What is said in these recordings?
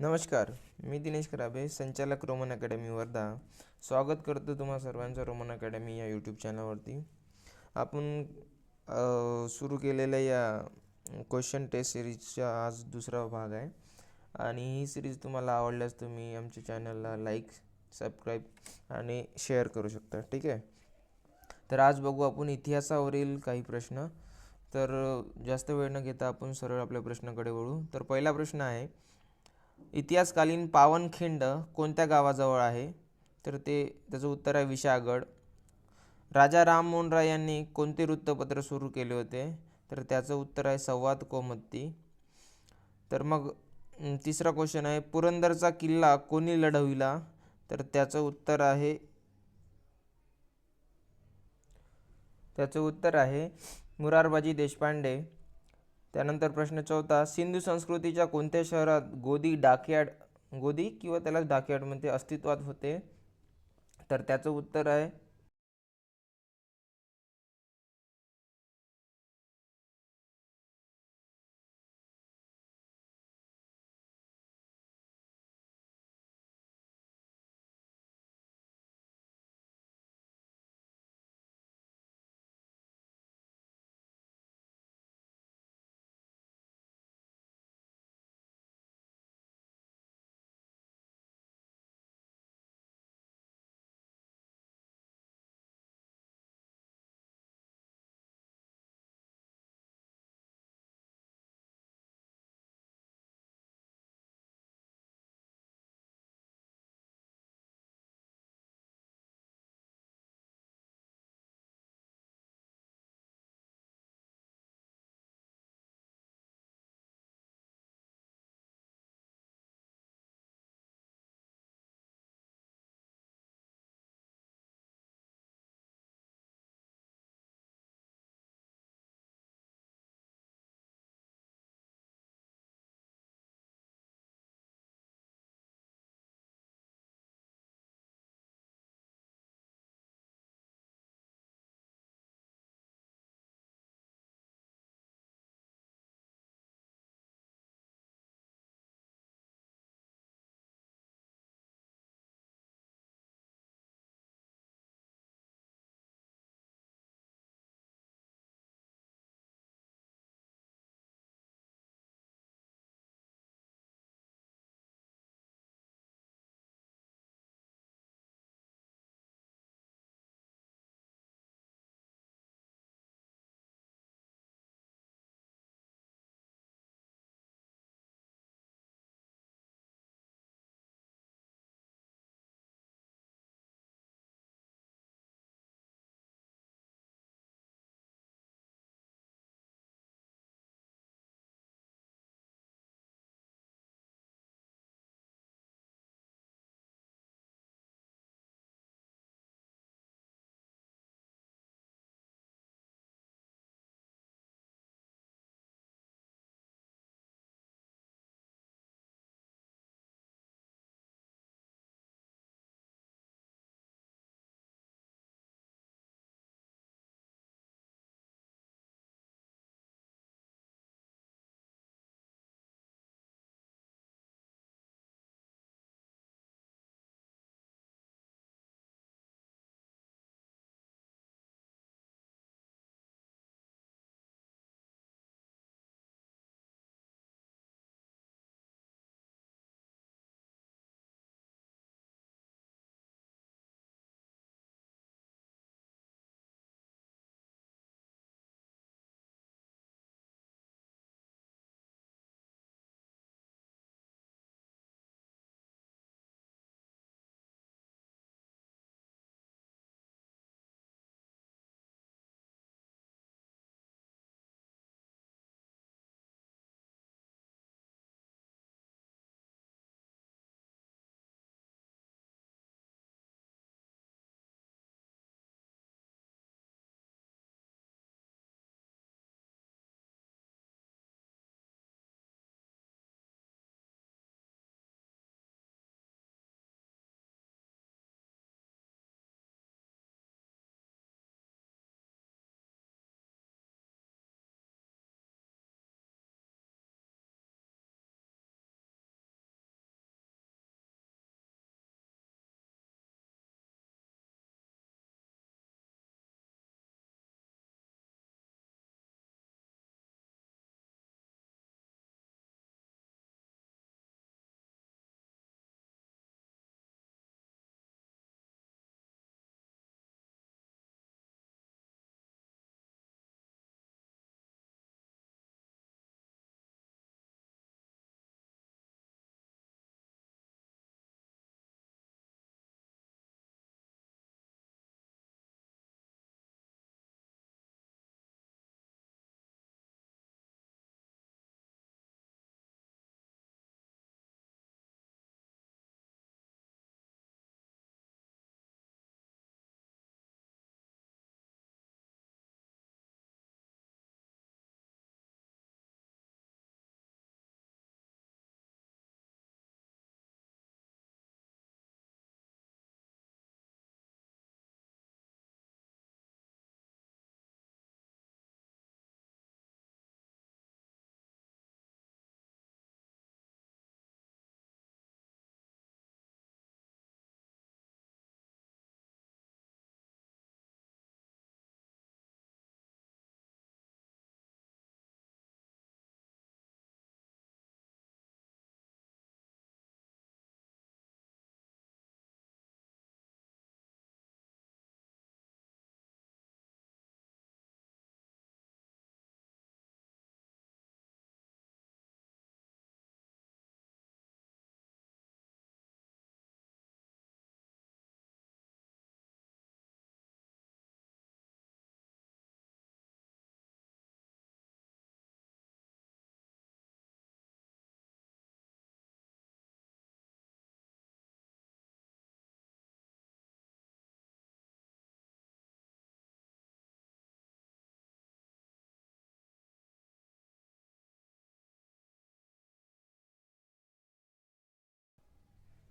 नमस्कार मी दिनेश खराबे संचालक रोमन अकॅडमी वर्धा. स्वागत करतो तुम्हा सर्वांचं रोमन अकॅडमी या यूट्यूब चॅनलवरती. आपण सुरू केलेल्या या क्वेश्चन टेस्ट सिरीजचा आज दुसरा भाग आहे. आणि ही सिरीज तुम्हाला आवडल्यास तुम्ही आमच्या चॅनलला लाईक सबस्क्राईब आणि शेअर करू शकता. ठीक आहे? तर आज बघू आपण इतिहासावरील काही प्रश्न. तर जास्त वेळ न घेता आपण सरळ आपल्या प्रश्नाकडे वळू. तर पहिला प्रश्न आहे इतिहासकालीन पावनखिंड कोणत्या गावाजवळ आहे? तर ते त्याचं उत्तर आहे विशाळगड राजा राममोहन राय यांनी कोणते वृत्तपत्र सुरू केले होते? तर त्याचं उत्तर आहे संवाद कोमत्ती. तर मग तिसरा क्वेश्चन आहे पुरंदरचा किल्ला कोणी लढविला? तर त्याचं उत्तर आहे त्याचं उत्तर आहे मुरारबाजी देशपांडे. त्यानंतर प्रश्न चौथा सिंधू संस्कृतीच्या कोणत्या शहरात गोदी डाकयार्ड गोदी किंवा त्याला डाकयार्डमध्ये अस्तित्वात होते? तर त्याचं उत्तर आहे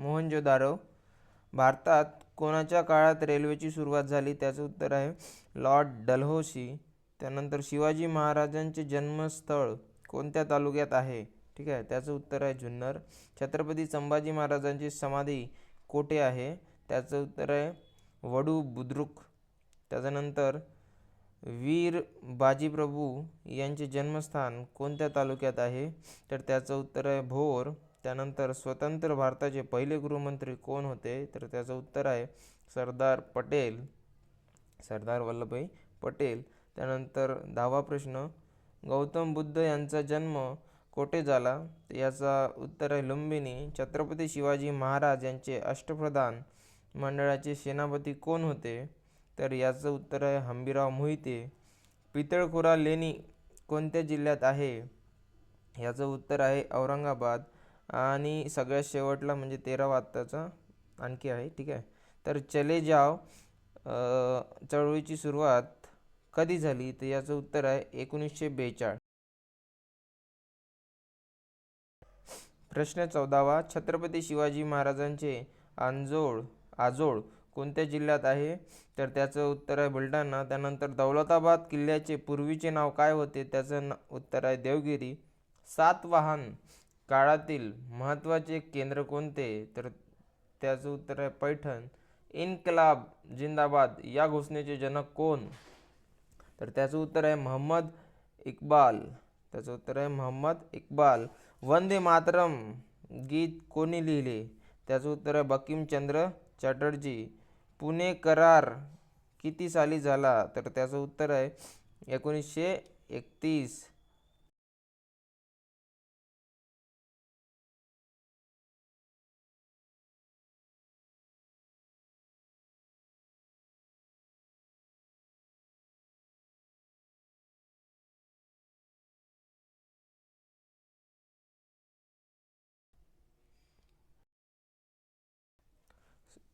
मोहनजोदारो भारतात कोणाच्या काळात रेल्वेची सुरुवात झाली त्याचं उत्तर आहे लॉर्ड डलहौसी त्यानंतर शिवाजी महाराजांचे जन्मस्थळ कोणत्या तालुक्यात आहे? ठीक आहे त्याचं उत्तर आहे जुन्नर. छत्रपती संभाजी महाराजांची समाधी कोठे आहे? त्याचं उत्तर आहे वडू बुद्रुक. त्याच्यानंतर वीर बाजीप्रभू यांचे जन्मस्थान कोणत्या तालुक्यात आहे? तर त्याचं उत्तर आहे भोर. त्यानंतर स्वतंत्र भारताचे पहिले गृहमंत्री कोण होते? तर त्याचं उत्तर आहे सरदार पटेल. सरदार वल्लभभाई पटेल. त्यानंतर दहावा प्रश्न गौतम बुद्ध यांचा जन्म कोठे झाला? याचा उत्तर आहे लुंबिनी. छत्रपती शिवाजी महाराज यांचे अष्टप्रधान मंडळाचे सेनापती कोण होते? तर याचं उत्तर आहे हंबीराव मोहिते. पितळखोरा लेणी कोणत्या जिल्ह्यात आहे? याचं उत्तर आहे औरंगाबाद. आणि सगळ्यात शेवटला म्हणजे तेरावा आत्ताचा आणखी आहे ठीक आहे. तर चले जाव चळवळीची सुरुवात कधी झाली? तर याचं उत्तर आहे एकोणीसशे बेचाळ. प्रश्न चौदावा. छत्रपती शिवाजी महाराजांचे आंजोळ आजोळ कोणत्या जिल्ह्यात आहे? तर त्याचं उत्तर आहे बुलढाणा. त्यानंतर दौलताबाद किल्ल्याचे पूर्वीचे नाव काय होते? त्याचं उत्तर आहे देवगिरी. सातवाहन. काळातील महत्त्वाचे केंद्र कोणते? तर त्याचं उत्तर आहे पैठण. इन्कलाब जिंदाबाद या घोषणेचे जनक कोण? तर त्याचं उत्तर आहे महम्मद इक्बाल. त्याचं उत्तर आहे महम्मद इक्बाल. वंदे मातरम गीत कोणी लिहिले? त्याचं उत्तर आहे बकीमचंद्र चॅटर्जी. पुणे करार किती साली झाला? तर त्याचं उत्तर आहे एकोणीसशे एकतीस.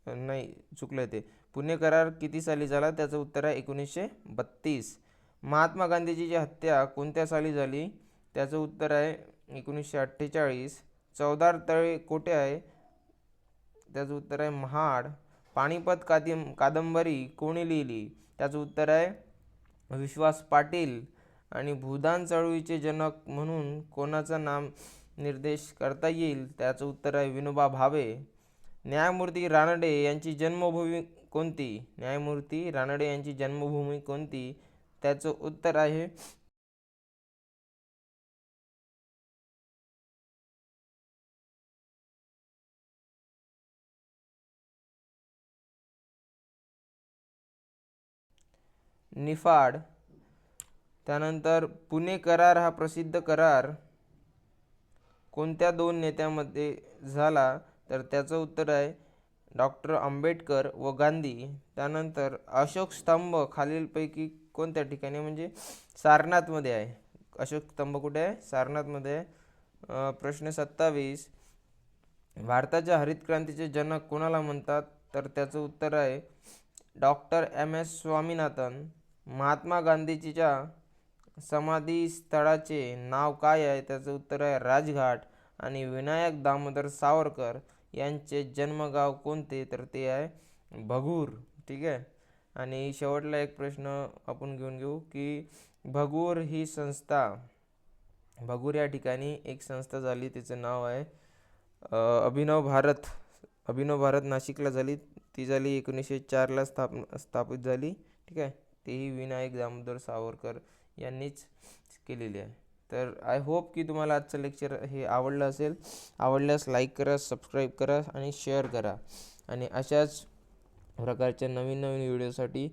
नाही चुकलं ते. पुणे करार किती साली झाला? त्याचं उत्तर आहे एकोणीसशे बत्तीस. महात्मा गांधीजीची हत्या कोणत्या साली झाली? त्याचं उत्तर आहे एकोणीसशे अठ्ठेचाळीस. चौदार तळे कोठे आहे? त्याचं उत्तर आहे महाड. पाणीपत कादिम कादंबरी कोणी लिहिली? त्याचं उत्तर आहे विश्वास पाटील. आणि भूदान चळवळीचे जनक म्हणून कोणाचं नाम निर्देश करता येईल? त्याचं उत्तर आहे विनोबा भावे. न्यायमूर्ती रानडे यांची जन्मभूमी कोणती? न्यायमूर्ती रानडे यांची जन्मभूमी कोणती? त्याचं उत्तर आहे निफाड. त्यानंतर पुणे करार हा प्रसिद्ध करार कोणत्या दोन नेत्यामध्ये झाला? तर त्याचं उत्तर आहे डॉक्टर आंबेडकर व गांधी. त्यानंतर अशोक स्तंभ खालीलपैकी कोणत्या ठिकाणी? म्हणजे सारनाथमध्ये आहे. अशोक स्तंभ कुठे आहे? सारनाथमध्ये आहे. प्रश्न सत्तावीस. भारताच्या हरित क्रांतीचे जनक कोणाला म्हणतात? तर त्याचं उत्तर आहे doctor M. S. Swaminathan. Mahatma गांधीजीच्या समाधी स्थळाचे नाव काय आहे? त्याचं उत्तर आहे राजघाट. आणि विनायक दामोदर सावरकर. यांचे जन्मगाव कोणते? तर ते आहे भगूर ठीक आहे? आणि शेवटला एक प्रश्न आपण घेऊन घेऊ की भगूर ही संस्था भगूर या ठिकाणी एक संस्था झाली तिचं नाव आहे अभिनव भारत. अभिनव भारत नाशिकला झाली. ती झाली एकोणीसशे चारला स्थाप स्थापित झाली ठीक आहे? तेही विनायक दामोदर सावरकर यांनीच केलेली आहे. तर आय होप की तुम्हाला आजचं लेक्चर हे आवडलं असेल. आवडल्यास लाईक करा सबस्क्राईब करा आणि शेअर करा. आणि अशाच प्रकारच्या नवीन नवीन व्हिडिओसाठी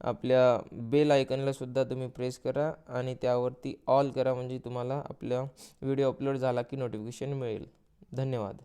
आपल्या बेल आयकनला सुद्धा तुम्ही प्रेस करा आणि त्यावरती ऑल करा म्हणजे तुम्हाला आपला व्हिडिओ अपलोड झाला की नोटिफिकेशन मिळेल. धन्यवाद.